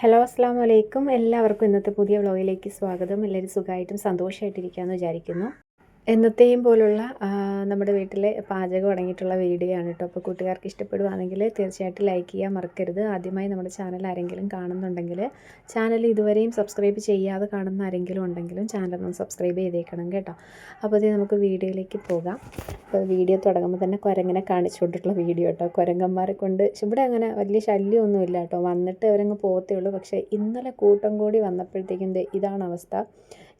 Hello അസ്സാം വലൈക്കും എല്ലാവർക്കും ഇന്നത്തെ പുതിയ വ്ളോഗിലേക്ക് സ്വാഗതം. എല്ലാവരും സുഖമായിട്ടും സന്തോഷമായിട്ടിരിക്കാമെന്ന് വിചാരിക്കുന്നു. എന്നത്തെയും പോലുള്ള നമ്മുടെ വീട്ടിലെ പാചകം അടങ്ങിയിട്ടുള്ള വീഡിയോ ആണ് കേട്ടോ. അപ്പോൾ കൂട്ടുകാർക്ക് ഇഷ്ടപ്പെടുവാണെങ്കിൽ തീർച്ചയായിട്ടും ലൈക്ക് ചെയ്യാൻ മറക്കരുത്. ആദ്യമായി നമ്മുടെ ചാനൽ ആരെങ്കിലും കാണുന്നുണ്ടെങ്കിൽ ചാനൽ ഇതുവരെയും സബ്സ്ക്രൈബ് ചെയ്യാതെ കാണുന്ന ആരെങ്കിലും ഉണ്ടെങ്കിലും ചാനൽ ഒന്ന് സബ്സ്ക്രൈബ് ചെയ്തേക്കണം കേട്ടോ. അപ്പോൾ ഇത് നമുക്ക് വീഡിയോയിലേക്ക് പോകാം. അപ്പോൾ വീഡിയോ തുടങ്ങുമ്പോൾ തന്നെ കുരങ്ങനെ കാണിച്ചുകൊണ്ടിട്ടുള്ള വീഡിയോ കേട്ടോ. കുരങ്ങന്മാരെ കൊണ്ട് ഇവിടെ അങ്ങനെ വലിയ ശല്യമൊന്നുമില്ല കേട്ടോ. വന്നിട്ട് അവരങ്ങ് പോകത്തേ ഉള്ളൂ. പക്ഷേ ഇന്നലെ കൂട്ടം കൂടി വന്നപ്പോഴത്തേക്കും ഇതാണ് അവസ്ഥ.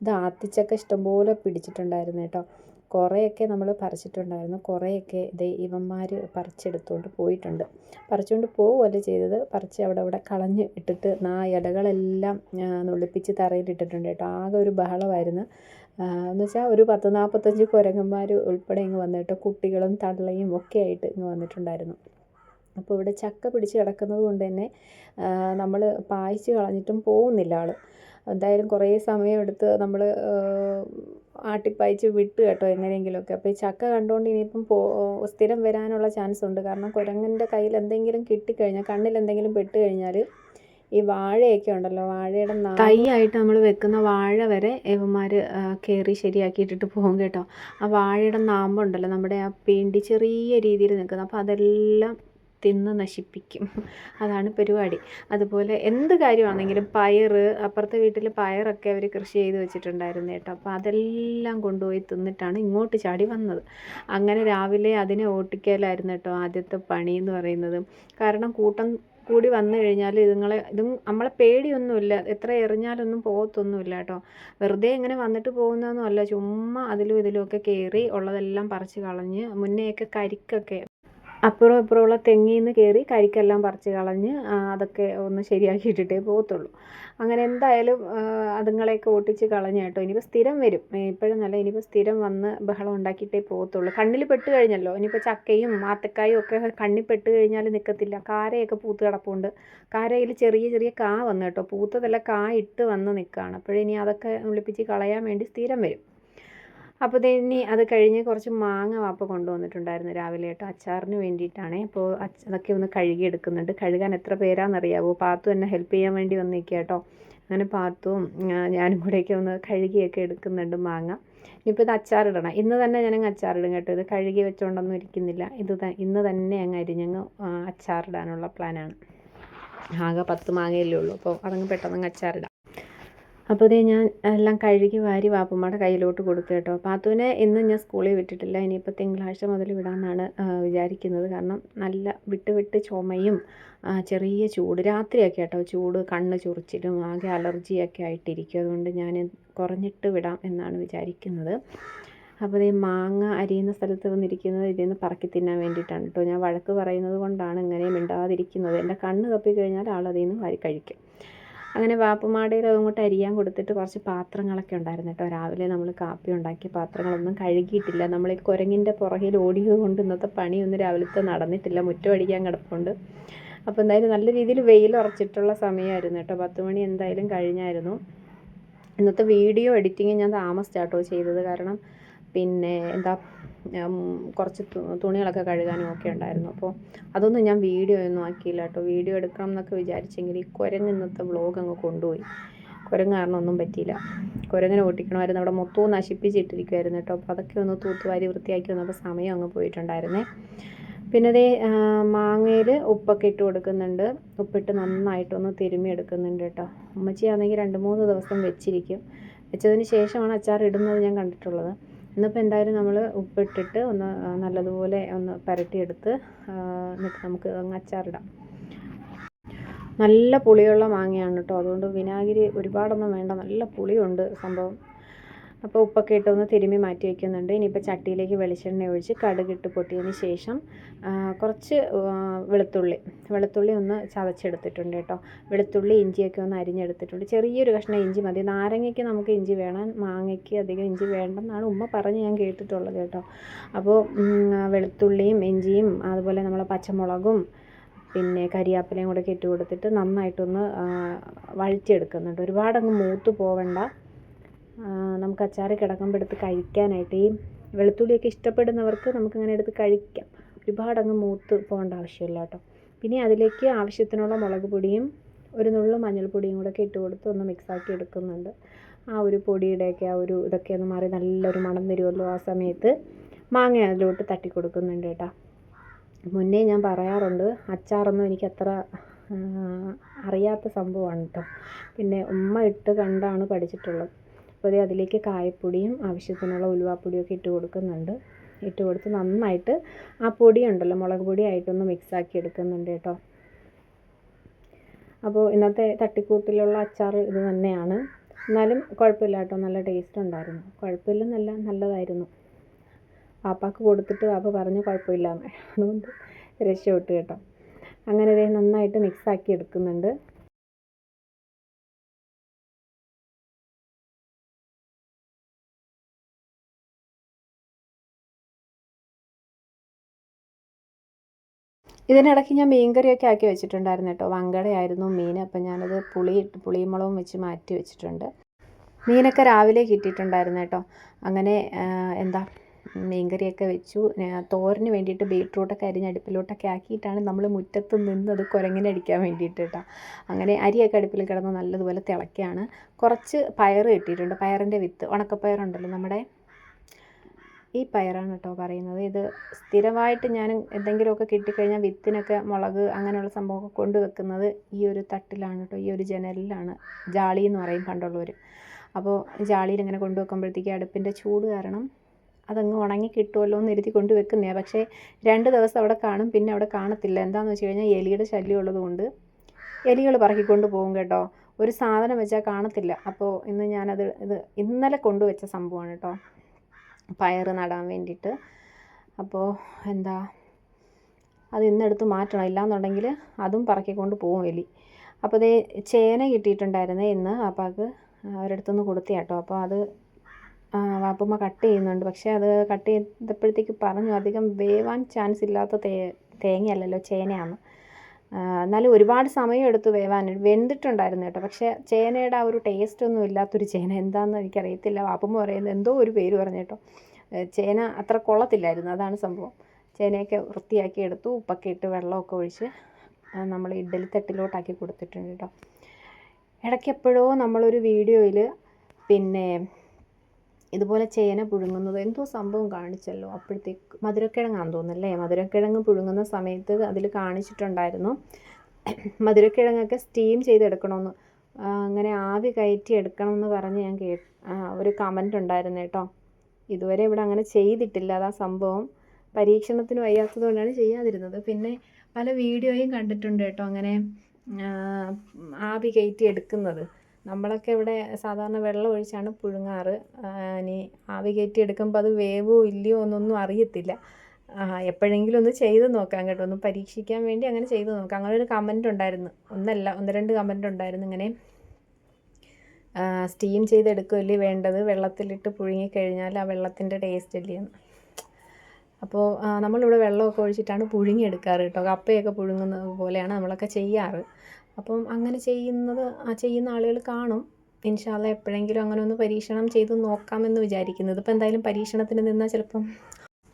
ഇത് ആത്തിച്ചക്ക ഇഷ്ടംപോലെ പിടിച്ചിട്ടുണ്ടായിരുന്നു കേട്ടോ. കുറേയൊക്കെ നമ്മൾ പറിച്ചിട്ടുണ്ടായിരുന്നു. കുറേയൊക്കെ ഇത് ഇവന്മാർ പറിച്ചെടുത്തുകൊണ്ട് പോയിട്ടുണ്ട്. പറിച്ചുകൊണ്ട് പോവുകയല്ല ചെയ്തത്? പറിച്ച് അവിടെ അവിടെ കളഞ്ഞ് ഇട്ടിട്ട് ആ ഇടകളെല്ലാം നുള്ളിപ്പിച്ച് തറയിലിട്ടിട്ടുണ്ട് കേട്ടോ. ആകെ ഒരു ബഹളമായിരുന്നു. എന്ന് വെച്ചാൽ ഒരു പത്ത് നാൽപ്പത്തഞ്ച് കുരങ്ങന്മാർ ഉൾപ്പെടെ ഇങ്ങ് വന്നിട്ട് കുട്ടികളും തള്ളയും ഒക്കെ ആയിട്ട് ഇങ്ങ് വന്നിട്ടുണ്ടായിരുന്നു. അപ്പോൾ ഇവിടെ ചക്ക പിടിച്ച് കിടക്കുന്നത് കൊണ്ട് തന്നെ നമ്മൾ പായിച്ച് കളഞ്ഞിട്ടും പോകുന്നില്ല ആൾ എന്തായാലും കുറേ സമയമെടുത്ത് നമ്മൾ ആട്ടിപ്പായിച്ച് വിട്ട് കേട്ടോ എങ്ങനെയെങ്കിലുമൊക്കെ. അപ്പോൾ ഈ ചക്ക കണ്ടുകൊണ്ട് ഇനിയിപ്പം പോ സ്ഥിരം വരാനുള്ള ചാൻസ് ഉണ്ട്. കാരണം കുരങ്ങന്റെ കയ്യിൽ എന്തെങ്കിലും കിട്ടിക്കഴിഞ്ഞാൽ കണ്ണിൽ എന്തെങ്കിലും പെട്ട് കഴിഞ്ഞാൽ ഈ വാഴയൊക്കെ ഉണ്ടല്ലോ വാഴയുടെ തൈയായിട്ട് നമ്മൾ വെക്കുന്ന വാഴ വരെ ഇവന്മാർ കയറി ശരിയാക്കിയിട്ടിട്ട് പോകും കേട്ടോ. ആ വാഴയുടെ നാമ്പുണ്ടല്ലോ നമ്മുടെ ആ പിണ്ടി ചെറിയ രീതിയിൽ നിൽക്കുന്നത് അപ്പോൾ അതെല്ലാം തിന്ന് നശിപ്പിക്കും. അതാണ് പരിപാടി. അതുപോലെ എന്ത് കാര്യമാണെങ്കിലും പയറ് അപ്പുറത്തെ വീട്ടിൽ പയറൊക്കെ അവർ കൃഷി ചെയ്ത് വെച്ചിട്ടുണ്ടായിരുന്നു കേട്ടോ. അപ്പോൾ അതെല്ലാം കൊണ്ടുപോയി തിന്നിട്ടാണ് ഇങ്ങോട്ട് ചാടി വന്നത്. അങ്ങനെ രാവിലെ അതിനെ ഓട്ടിക്കലായിരുന്നു കേട്ടോ ആദ്യത്തെ പണി എന്ന് പറയുന്നത്. കാരണം കൂട്ടം കൂടി വന്നു കഴിഞ്ഞാൽ ഇതുങ്ങളെ ഇതും നമ്മളെ പേടിയൊന്നുമില്ല. എത്ര എറിഞ്ഞാലൊന്നും പോകത്തൊന്നുമില്ല കേട്ടോ. വെറുതെ ഇങ്ങനെ വന്നിട്ട് പോകുന്നതൊന്നും അല്ല ചുമ്മാ അതിലും ഇതിലും ഒക്കെ കയറി ഉള്ളതെല്ലാം പറിച്ച് കളഞ്ഞ് മുന്നേയൊക്കെ കരിക്കൊക്കെ അപ്പുറം ഇപ്പുറമുള്ള തെങ്ങിൽ നിന്ന് കയറി കരിക്കെല്ലാം പറിച്ച് കളഞ്ഞ് അതൊക്കെ ഒന്ന് ശരിയാക്കിയിട്ടിട്ടേ പോകത്തുള്ളൂ. അങ്ങനെ എന്തായാലും അതുങ്ങളെയൊക്കെ ഓട്ടിച്ച് കളഞ്ഞ് കേട്ടോ. ഇനിയിപ്പോൾ സ്ഥിരം വരും. ഇപ്പോഴൊന്നല്ല ഇനിയിപ്പോൾ സ്ഥിരം വന്ന് ബഹളം ഉണ്ടാക്കിയിട്ടേ പോകത്തുള്ളൂ. കണ്ണിൽ പെട്ട് കഴിഞ്ഞല്ലോ? ഇനിയിപ്പോൾ ചക്കയും മാത്തക്കായും ഒക്കെ കണ്ണിൽ പെട്ട് കഴിഞ്ഞാൽ നിൽക്കത്തില്ല കാരയൊക്കെ പൂത്ത് കിടപ്പുണ്ട്. കാരയിൽ ചെറിയ ചെറിയ കാ വന്നു കേട്ടോ. പൂത്തതെല്ലാം കാ ഇട്ട് വന്ന് നിൽക്കുകയാണ് അപ്പോഴിനി അതൊക്കെ ഒളിപ്പിച്ച് കളയാൻ വേണ്ടി സ്ഥിരം വരും. അപ്പോൾ ഇനി അത് കഴിഞ്ഞ് കുറച്ച് മാങ്ങ വാപ്പ കൊണ്ടുവന്നിട്ടുണ്ടായിരുന്നു രാവിലെ കേട്ടോ. അച്ചാറിന് വേണ്ടിയിട്ടാണ്. അപ്പോൾ അതൊക്കെ ഒന്ന് കഴുകി എടുക്കുന്നുണ്ട് കഴുകാൻ എത്ര പേരാണെന്നറിയാവോ പാത്തു എന്നെ ഹെൽപ്പ് ചെയ്യാൻ വേണ്ടി വന്നിരിക്കുക കേട്ടോ. അങ്ങനെ പാത്തും ഞാനും കൂടെയൊക്കെ ഒന്ന് കഴുകിയൊക്കെ എടുക്കുന്നുണ്ട് മാങ്ങ. ഇനിയിപ്പോൾ ഇത് അച്ചാറിടണം. ഇന്ന് തന്നെ ഞാനങ്ങ് അച്ചാറിടും കേട്ടോ. ഇത് കഴുകി വെച്ചുകൊണ്ടൊന്നും ഇരിക്കുന്നില്ല. ഇത് ഇന്ന് തന്നെ അങ്ങ് അരിഞ്ഞങ്ങ് അച്ചാറിടാനുള്ള പ്ലാനാണ്. ആകെ പത്ത് മാങ്ങയല്ലേ ഉള്ളൂ. അപ്പോൾ അതങ്ങ് പെട്ടെന്ന് അച്ചാറിടാം. അപ്പോൾ ഇതേ ഞാൻ എല്ലാം കഴുകി വാരി വാപ്പമ്മയുടെ കയ്യിലോട്ട് കൊടുത്തു കേട്ടോ. പാത്തുവിനെ ഇന്ന് ഞാൻ സ്കൂളിൽ വിട്ടിട്ടില്ല. ഇനിയിപ്പോൾ തിങ്കളാഴ്ച മുതൽ വിടാമെന്നാണ് വിചാരിക്കുന്നത്. കാരണം നല്ല വിട്ട് വിട്ട് ചുമയും ചെറിയ ചൂട്. രാത്രിയൊക്കെ കേട്ടോ ചൂട് കണ്ണ് ചൊറിച്ചിലും ആകെ അലർജിയൊക്കെ ആയിട്ടിരിക്കും. അതുകൊണ്ട് ഞാൻ കുറഞ്ഞിട്ട് വിടാം എന്നാണ് വിചാരിക്കുന്നത്. അപ്പോൾ ഈ മാങ്ങ അരിയുന്ന സ്ഥലത്ത് വന്നിരിക്കുന്നത് ഇതിൽ നിന്ന് പറക്കി തിന്നാൻ വേണ്ടിയിട്ടാണ് കേട്ടോ. ഞാൻ വഴക്ക് പറയുന്നത് കൊണ്ടാണ് ഇങ്ങനെ മിണ്ടാതിരിക്കുന്നത്. എന്റെ കണ്ണ് തപ്പി കഴിഞ്ഞാൽ ആൾ അതിൽ നിന്ന് വാരി കഴിക്കും. അങ്ങനെ വാപ്പുമാടയിൽ അതുകൊണ്ട് അരിയാൻ കൊടുത്തിട്ട് കുറച്ച് പാത്രങ്ങളൊക്കെ ഉണ്ടായിരുന്നു കേട്ടോ. രാവിലെ നമ്മൾ കാപ്പി ഉണ്ടാക്കിയ പാത്രങ്ങളൊന്നും കഴുകിയിട്ടില്ല. നമ്മൾ ഈ കുരങ്ങിന്റെ പുറകിൽ ഓടിയത് കൊണ്ട് ഇന്നത്തെ പണിയൊന്നും രാവിലത്തെ നടന്നിട്ടില്ല. മുറ്റം അടിക്കാൻ കിടപ്പുണ്ട്. അപ്പോൾ എന്തായാലും നല്ല രീതിയിൽ വെയിൽ ഉറച്ചിട്ടുള്ള സമയമായിരുന്നു കേട്ടോ. പത്ത് മണി എന്തായാലും കഴിഞ്ഞായിരുന്നു. ഇന്നത്തെ വീഡിയോ എഡിറ്റിങ് ഞാൻ താമസിച്ചാട്ടോ ചെയ്തത്. കാരണം പിന്നെ എന്താ കുറച്ച് തുണികളൊക്കെ കഴുകാനും ഒക്കെ ഉണ്ടായിരുന്നു. അപ്പോൾ അതൊന്നും ഞാൻ വീഡിയോ ഒന്നും ആക്കിയില്ല കേട്ടോ. വീഡിയോ എടുക്കണം എന്നൊക്കെ വിചാരിച്ചെങ്കിൽ ഈ കുരങ്ങ് ഇന്നത്തെ വ്ലോഗ് അങ്ങ് കൊണ്ടുപോയി. കുരങ്ങ് കാരണം ഒന്നും പറ്റിയില്ല. കുരങ്ങനെ ഓട്ടിക്കണമായിരുന്നു അവിടെ മൊത്തവും നശിപ്പിച്ചിട്ടിരിക്കുമായിരുന്നു കേട്ടോ. അപ്പോൾ അതൊക്കെ ഒന്ന് തൂത്തുവാരി വൃത്തിയാക്കി വന്നപ്പോൾ സമയം അങ്ങ് പോയിട്ടുണ്ടായിരുന്നേ. പിന്നെ അതേ മാങ്ങയിൽ ഉപ്പൊക്കെ ഇട്ട് കൊടുക്കുന്നുണ്ട്. ഉപ്പിട്ട് നന്നായിട്ടൊന്ന് തിരുമ്മി എടുക്കുന്നുണ്ട് കേട്ടോ. ഉമ്മച്ചിയാണെങ്കിൽ രണ്ട് മൂന്ന് ദിവസം വെച്ചിരിക്കും. വെച്ചതിന് ശേഷമാണ് അച്ചാർ ഇടുന്നത് ഞാൻ കണ്ടിട്ടുള്ളത്. ഇന്നിപ്പോൾ എന്തായാലും നമ്മൾ ഉപ്പിട്ടിട്ട് ഒന്ന് നല്ലതുപോലെ ഒന്ന് പുരട്ടിയെടുത്ത് എന്നിട്ട് നമുക്ക് അങ്ങ് അച്ചാറിടാം. നല്ല പുളിയുള്ള മാങ്ങയാണ് കേട്ടോ അതുകൊണ്ട് വിനാഗിരി ഒരുപാടൊന്നും വേണ്ട. നല്ല പുളിയുണ്ട് സംഭവം. അപ്പോൾ ഉപ്പൊക്കെ ഇട്ട് ഒന്ന് തിരുമ്മി മാറ്റി വയ്ക്കുന്നുണ്ട് ഇനിയിപ്പോൾ ചട്ടിയിലേക്ക് വെളിച്ചെണ്ണ ഒഴിച്ച് കടുകിട്ട് പൊട്ടിയതിന് ശേഷം കുറച്ച് വെളുത്തുള്ളി. വെളുത്തുള്ളി ഒന്ന് ചതച്ചെടുത്തിട്ടുണ്ട് കേട്ടോ. വെളുത്തുള്ളി ഇഞ്ചിയൊക്കെ ഒന്ന് അരിഞ്ഞെടുത്തിട്ടുണ്ട്. ചെറിയൊരു കഷ്ണം ഇഞ്ചി മതി. നാരങ്ങയ്ക്ക് നമുക്ക് ഇഞ്ചി വേണം. മാങ്ങയ്ക്ക് അധികം ഇഞ്ചി വേണ്ടെന്നാണ് ഉമ്മ പറഞ്ഞ് ഞാൻ കേട്ടിട്ടുള്ളത് കേട്ടോ. അപ്പോൾ വെളുത്തുള്ളിയും ഇഞ്ചിയും അതുപോലെ നമ്മളെ പച്ചമുളകും പിന്നെ കരിയാപ്പിലയും കൂടെ ഇട്ട് കൊടുത്തിട്ട് നന്നായിട്ടൊന്ന് വഴറ്റിയെടുക്കുന്നുണ്ട്. ഒരുപാടങ്ങ് മൂത്ത് പോവണ്ട. നമുക്ക് അച്ചാറി കിടക്കുമ്പോൾ എടുത്ത് കഴിക്കാനായിട്ട് ഈ വെളുത്തുള്ളിയൊക്കെ ഇഷ്ടപ്പെടുന്നവർക്ക് നമുക്കിങ്ങനെ എടുത്ത് കഴിക്കാം. ഒരുപാടങ്ങ് മൂത്ത് പോകേണ്ട ആവശ്യമില്ല കേട്ടോ. പിന്നെ അതിലേക്ക് ആവശ്യത്തിനുള്ള മുളക് പൊടിയും ഒരു നുള്ളു മഞ്ഞൾപ്പൊടിയും കൂടെ ഒക്കെ ഇട്ട് കൊടുത്ത് ഒന്ന് മിക്സാക്കി എടുക്കുന്നുണ്ട്. ആ ഒരു പൊടിയുടെയൊക്കെ ആ ഒരു ഇതൊക്കെ ഒന്ന് മാറി നല്ലൊരു മണം വരുമല്ലോ ആ സമയത്ത് മാങ്ങ അതിലോട്ട് തട്ടി കൊടുക്കുന്നുണ്ട് കേട്ടോ. മുന്നേ ഞാൻ പറയാറുണ്ട് അച്ചാറൊന്നും എനിക്ക് അത്ര അറിയാത്ത സംഭവമാണ് കേട്ടോ. പിന്നെ ഉമ്മ ഇട്ട് കണ്ടാണ് പഠിച്ചിട്ടുള്ളത്. അപ്പോൾ അതിലേക്ക് കായപ്പൊടിയും ആവശ്യത്തിനുള്ള ഉലുവാപ്പൊടിയും ഒക്കെ ഇട്ട് കൊടുക്കുന്നുണ്ട്. ഇട്ട് കൊടുത്ത് നന്നായിട്ട് ആ പൊടി ഉണ്ടല്ലോ മുളക് പൊടിയായിട്ടൊന്ന് മിക്സാക്കി എടുക്കുന്നുണ്ട് കേട്ടോ. അപ്പോൾ ഇന്നത്തെ തട്ടിക്കൂട്ടിലുള്ള അച്ചാർ ഇത് തന്നെയാണ്. എന്നാലും കുഴപ്പമില്ല കേട്ടോ നല്ല ടേസ്റ്റ് ഉണ്ടായിരുന്നു. കുഴപ്പമില്ലെന്നല്ല നല്ലതായിരുന്നു. പാപ്പാക്ക് കൊടുത്തിട്ട് പാപ്പ പറഞ്ഞു കുഴപ്പമില്ല അതുകൊണ്ട് രക്ഷപ്പെട്ടു കേട്ടോ. അങ്ങനെ ഇതേ നന്നായിട്ട് മിക്സാക്കി എടുക്കുന്നുണ്ട്. ഇതിനിടയ്ക്ക് ഞാൻ മീൻകറിയൊക്കെ ആക്കി വെച്ചിട്ടുണ്ടായിരുന്നു കേട്ടോ. വങ്കടയായിരുന്നു മീൻ. അപ്പം ഞാനത് പുളി പുളിമുളകും വെച്ച് മാറ്റി വെച്ചിട്ടുണ്ട്. മീനൊക്കെ രാവിലെ കിട്ടിയിട്ടുണ്ടായിരുന്നു കേട്ടോ. അങ്ങനെ എന്താ മീൻകറിയൊക്കെ വെച്ചു. തോരന് വേണ്ടിയിട്ട് ബീട്രൂട്ടൊക്കെ അരിഞ്ഞ് അടുപ്പിലോട്ടൊക്കെ ആക്കിയിട്ടാണ് നമ്മൾ മുറ്റത്ത് നിന്നത് കുരങ്ങിനടിക്കാൻ വേണ്ടിയിട്ട് കേട്ടോ. അങ്ങനെ അരിയൊക്കെ അടുപ്പിൽ കിടന്ന് നല്ലതുപോലെ തിളക്കുകയാണ് കുറച്ച് പയർ കിട്ടിയിട്ടുണ്ട്. പയറിന്റെ വിത്ത്. ഉണക്കപ്പയറുണ്ടല്ലോ നമ്മുടെ ഈ പയറാണ് കേട്ടോ പറയുന്നത്. ഇത് സ്ഥിരമായിട്ട് ഞാൻ എന്തെങ്കിലുമൊക്കെ കിട്ടിക്കഴിഞ്ഞാൽ വിത്തിനൊക്കെ മുളക് അങ്ങനെയുള്ള സംഭവമൊക്കെ കൊണ്ട് വെക്കുന്നത് ഈ ഒരു തട്ടിലാണ് കേട്ടോ. ഈ ഒരു ജനലിലാണ്. ജാളി എന്ന് പറയും പണ്ടുള്ളവർ അപ്പോൾ ജാളിയിൽ ഇങ്ങനെ കൊണ്ടുവെക്കുമ്പോഴത്തേക്ക് അടുപ്പിന്റെ ചൂട് കാരണം അതങ്ങ് ഉണങ്ങി കിട്ടുമല്ലോ എന്ന് എഴുതി കൊണ്ട് വെക്കുന്നതാണ് പക്ഷേ രണ്ട് ദിവസം അവിടെ കാണും പിന്നെ അവിടെ കാണത്തില്ല. എന്താണെന്ന് വെച്ച് കഴിഞ്ഞാൽ എലിയുടെ ശല്യം ഉള്ളതുകൊണ്ട് എലികൾ പറക്കിക്കൊണ്ട് പോകും കേട്ടോ. ഒരു സാധനം വെച്ചാൽ കാണത്തില്ല. അപ്പോൾ ഇന്ന് ഞാനത് ഇത് ഇന്നലെ കൊണ്ടുവച്ച സംഭവമാണ് കേട്ടോ. പയർ നടാൻ വേണ്ടിയിട്ട്. അപ്പോൾ എന്താ അത് ഇന്നെടുത്ത് മാറ്റണം. ഇല്ലാന്നുണ്ടെങ്കിൽ അതും പറക്കിക്കൊണ്ട് പോകും എലി. അപ്പോൾ ഇതേ ചേന കിട്ടിയിട്ടുണ്ടായിരുന്നേ ഇന്ന്. അപ്പാക്ക് നിന്ന് കൊടുത്തു കേട്ടോ അപ്പോൾ അത് വാപ്പമ്മ കട്ട് ചെയ്യുന്നുണ്ട്. പക്ഷേ അത് കട്ട് ചെയ്തപ്പോഴത്തേക്ക് പറഞ്ഞു അധികം വേവാൻ ചാൻസ് ഇല്ലാത്ത തേ തേങ്ങയല്ലല്ലോ ചേനയാണ് എന്നാലും ഒരുപാട് സമയം എടുത്തു വേവാൻ വെന്തിട്ടുണ്ടായിരുന്നു കേട്ടോ. പക്ഷേ ചേനയുടെ ആ ഒരു ടേസ്റ്റ് ഒന്നും ഇല്ലാത്തൊരു ചേന എന്താണെന്ന് എനിക്കറിയത്തില്ല. വാപ്പമ്മ പറയുന്നത് എന്തോ ഒരു പേര് പറഞ്ഞു ചേന അത്ര കൊള്ളത്തില്ലായിരുന്നു. അതാണ് സംഭവം. ചേനയൊക്കെ വൃത്തിയാക്കി എടുത്തു ഉപ്പൊക്കെ ഇട്ട് വെള്ളമൊക്കെ ഒഴിച്ച് നമ്മൾ ഇഡ്ഡലി തട്ടിലോട്ടാക്കി കൊടുത്തിട്ടുണ്ട് കേട്ടോ. ഇടയ്ക്ക് എപ്പോഴോ നമ്മളൊരു വീഡിയോയിൽ പിന്നെ ഇതുപോലെ ചേന പുഴുങ്ങുന്നത് എന്തോ സംഭവം കാണിച്ചല്ലോ അപ്പോഴത്തേക്ക് മധുരക്കിഴങ്ങാന്ന് തോന്നുന്നല്ലേ? മധുരക്കിഴങ്ങ് പുഴുങ്ങുന്ന സമയത്ത് അതിൽ കാണിച്ചിട്ടുണ്ടായിരുന്നു. മധുരക്കിഴങ്ങൊക്കെ സ്റ്റീം ചെയ്തെടുക്കണമെന്ന് അങ്ങനെ ആവി കയറ്റി എടുക്കണമെന്ന് പറഞ്ഞ് ഞാൻ കേ ഒരു കമന്റ് ഉണ്ടായിരുന്നു കേട്ടോ. ഇതുവരെ ഇവിടെ അങ്ങനെ ചെയ്തിട്ടില്ല അതാ സംഭവം. പരീക്ഷണത്തിന് വയ്യാത്തത് കൊണ്ടാണ് ചെയ്യാതിരുന്നത്. പിന്നെ പല വീഡിയോയും കണ്ടിട്ടുണ്ട് കേട്ടോ അങ്ങനെ ആവി കയറ്റി എടുക്കുന്നത്. നമ്മളൊക്കെ ഇവിടെ സാധാരണ വെള്ളം ഒഴിച്ചാണ് പുഴുങ്ങാറ് ഇനി ആവി കയറ്റി എടുക്കുമ്പോൾ അത് വേവോ ഇല്ലയോ എന്നൊന്നും അറിയത്തില്ല. എപ്പോഴെങ്കിലും ഒന്ന് ചെയ്ത് നോക്കാം കേട്ടോ. ഒന്ന് പരീക്ഷിക്കാൻ വേണ്ടി അങ്ങനെ ചെയ്ത് നോക്കാം. അങ്ങനെ ഒരു കമന്റ് ഉണ്ടായിരുന്നു. ഒന്നല്ല ഒന്ന് രണ്ട് കമന്റ് ഉണ്ടായിരുന്നു ഇങ്ങനെ. സ്റ്റീം ചെയ്തെടുക്കുകയല്ലേ വേണ്ടത്? വെള്ളത്തിലിട്ട് പുഴുങ്ങിക്കഴിഞ്ഞാൽ ആ വെള്ളത്തിന്റെ ടേസ്റ്റ് അല്ലേ അപ്പോൾ നമ്മളിവിടെ വെള്ളമൊക്കെ ഒഴിച്ചിട്ടാണ് പുഴുങ്ങിയെടുക്കാറ് കേട്ടോ. കപ്പയൊക്കെ പുഴുങ്ങുന്നത് പോലെയാണ് നമ്മളൊക്കെ ചെയ്യാറ്. അപ്പം അങ്ങനെ ചെയ്യുന്നത് ചെയ്യുന്ന ആളുകൾ കാണും. ഇൻഷാല്ല എപ്പോഴെങ്കിലും അങ്ങനെ ഒന്ന് പരീക്ഷണം ചെയ്ത് നോക്കാമെന്ന് വിചാരിക്കുന്നത് ഇപ്പം എന്തായാലും പരീക്ഷണത്തിന് നിന്നാൽ ചിലപ്പം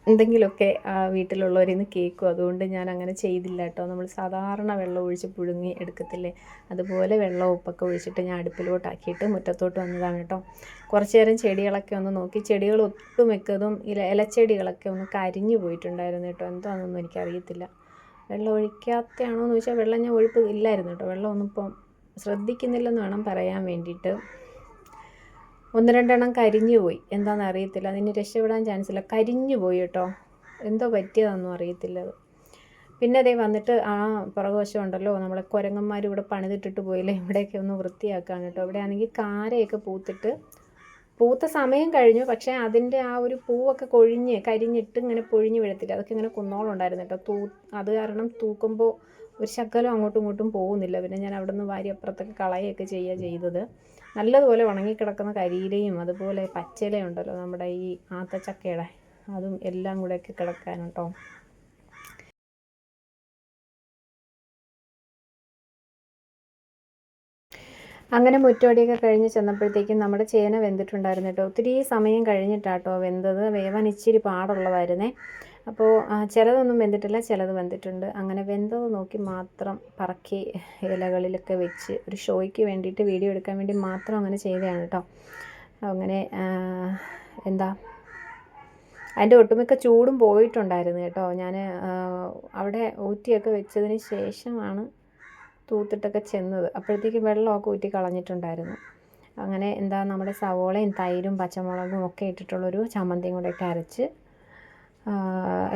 എന്തെങ്കിലുമൊക്കെ വീട്ടിലുള്ളവരിൽ നിന്ന് കേൾക്കും. അതുകൊണ്ട് ഞാൻ അങ്ങനെ ചെയ്തില്ല കേട്ടോ. നമ്മൾ സാധാരണ വെള്ളം ഒഴിച്ച് പുഴുങ്ങി എടുക്കത്തില്ലേ? അതുപോലെ വെള്ളം ഉപ്പൊക്കെ ഒഴിച്ചിട്ട് ഞാൻ അടുപ്പിലോട്ടാക്കിയിട്ട് മുറ്റത്തോട്ട് വന്നതാണ് കേട്ടോ. കുറച്ച് നേരം ചെടികളൊക്കെ ഒന്ന് നോക്കി. ചെടികൾ ഒട്ടുമിക്കതും ഇല ഇലച്ചെടികളൊക്കെ ഒന്ന് കരിഞ്ഞു പോയിട്ടുണ്ടായിരുന്നു കേട്ടോ. എന്താണെന്നൊന്നും എനിക്കറിയത്തില്ല. വെള്ളം ഒഴിക്കാത്തയാണോ എന്ന് ചോദിച്ചാൽ വെള്ളം ഞാൻ ഒഴിപ്പ് ഇല്ലായിരുന്നു കേട്ടോ. വെള്ളമൊന്നും ഇപ്പം ശ്രദ്ധിക്കുന്നില്ലെന്ന് വേണം പറയാൻ വേണ്ടിയിട്ട്. ഒന്ന് രണ്ടെണ്ണം കരിഞ്ഞു പോയി. എന്താണെന്ന് അറിയത്തില്ല. അതിന് രക്ഷപ്പെടാൻ ചാൻസ് ഇല്ല. കരിഞ്ഞു പോയി കേട്ടോ. എന്തോ പറ്റിയതാണെന്നും അറിയത്തില്ല അത്. പിന്നെ അതേ വന്നിട്ട് ആ പുറകുവശം ഉണ്ടല്ലോ. നമ്മളെ കുരങ്ങന്മാർ ഇവിടെ പണിതിട്ടിട്ട് പോയില്ലേ? ഇവിടെയൊക്കെ ഒന്ന് വൃത്തിയാക്കാൻ കേട്ടോ. ഇവിടെ ആണെങ്കിൽ കാരയൊക്കെ പൂത്തിട്ട് പൂത്ത സമയം കഴിഞ്ഞു പക്ഷേ അതിന്റെ ആ ഒരു പൂവൊക്കെ കൊഴിഞ്ഞ് കരിഞ്ഞിട്ട് ഇങ്ങനെ പൊഴിഞ്ഞ് വീഴത്തില്ല. അതൊക്കെ ഇങ്ങനെ കുന്നോളുണ്ടായിരുന്നു കേട്ടോ. തൂ അത് കാരണം തൂക്കുമ്പോൾ ഒരു ശകലം അങ്ങോട്ടും ഇങ്ങോട്ടും പോകുന്നില്ല. പിന്നെ ഞാൻ അവിടെ നിന്ന് വാരി അപ്പുറത്തൊക്കെ കളയൊക്കെ ചെയ്യുക ചെയ്തത്. നല്ലതുപോലെ ഉണങ്ങിക്കിടക്കുന്ന കരിയിലയും അതുപോലെ പച്ചിലയുണ്ടല്ലോ നമ്മുടെ ഈ ആത്തച്ചക്കയുടെ. അതും എല്ലാം കൂടെയൊക്കെ കിടക്കാനുണ്ടോ അങ്ങനെ മുറ്റോടിയൊക്കെ കഴിഞ്ഞ് ചെന്നപ്പോഴത്തേക്കും നമ്മുടെ ചേന വെന്തിട്ടുണ്ടായിരുന്നു കേട്ടോ. ഒത്തിരി സമയം കഴിഞ്ഞിട്ടാട്ടോ വെന്തത്. വേവാൻ ഇച്ചിരി പാടുള്ളതായിരുന്നേ. അപ്പോൾ ചിലതൊന്നും വെന്തിട്ടില്ല ചിലത് വെന്തിട്ടുണ്ട്. അങ്ങനെ വെന്തത് നോക്കി മാത്രം പറക്കി ഇലകളിലൊക്കെ വെച്ച് ഒരു ഷോയ്ക്ക് വേണ്ടിയിട്ട് വീഡിയോ എടുക്കാൻ വേണ്ടി മാത്രം അങ്ങനെ ചെയ്തതാണ് കേട്ടോ. അങ്ങനെ എന്താ അതിന്റെ ഒട്ടുമിക്ക ചൂടും പോയിട്ടുണ്ടായിരുന്നു കേട്ടോ. ഞാൻ അവിടെ ഊറ്റിയൊക്കെ വെച്ചതിന് ശേഷമാണ് തൂത്തിട്ടൊക്കെ ചെന്നത്. അപ്പോഴത്തേക്ക് വെള്ളമൊക്കെ ഊറ്റി കളഞ്ഞിട്ടുണ്ടായിരുന്നു. അങ്ങനെ എന്താ നമ്മുടെ സവോളയും തൈരും പച്ചമുളകും ഒക്കെ ഇട്ടിട്ടുള്ളൊരു ചമ്മന്തിയും കൂടെ ഒക്കെ അരച്ച്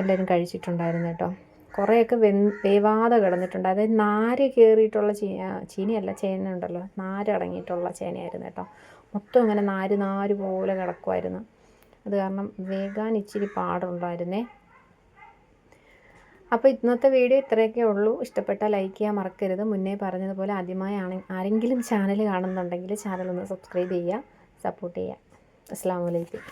എല്ലാവരും കഴിച്ചിട്ടുണ്ടായിരുന്നു കേട്ടോ. കുറേയൊക്കെ വെ വേവാതെ കിടന്നിട്ടുണ്ട്. അതായത് നാര് കയറിയിട്ടുള്ള ചീ ചീനിയല്ല ചേന ഉണ്ടല്ലോ. നാരടങ്ങിയിട്ടുള്ള ചേനയായിരുന്നു കേട്ടോ. മൊത്തം ഇങ്ങനെ നാര് നാര് പോലെ കിടക്കുമായിരുന്നു അത് കാരണം വേകാൻ ഇച്ചിരി പാടുണ്ടായിരുന്നേ. അപ്പോൾ ഇന്നത്തെ വീഡിയോ ഇത്രയൊക്കെ ഉള്ളൂ. ഇഷ്ടപ്പെട്ടാൽ ലൈക്ക് ചെയ്യാൻ മറക്കരുത്. മുന്നേ പറഞ്ഞതുപോലെ ആദ്യമായി ആരെങ്കിലും ചാനൽ കാണുന്നുണ്ടെങ്കിൽ ചാനൽ ഒന്ന് സബ്സ്ക്രൈബ് ചെയ്യുക സപ്പോർട്ട് ചെയ്യുക. അസ്സാം വലൈക്കും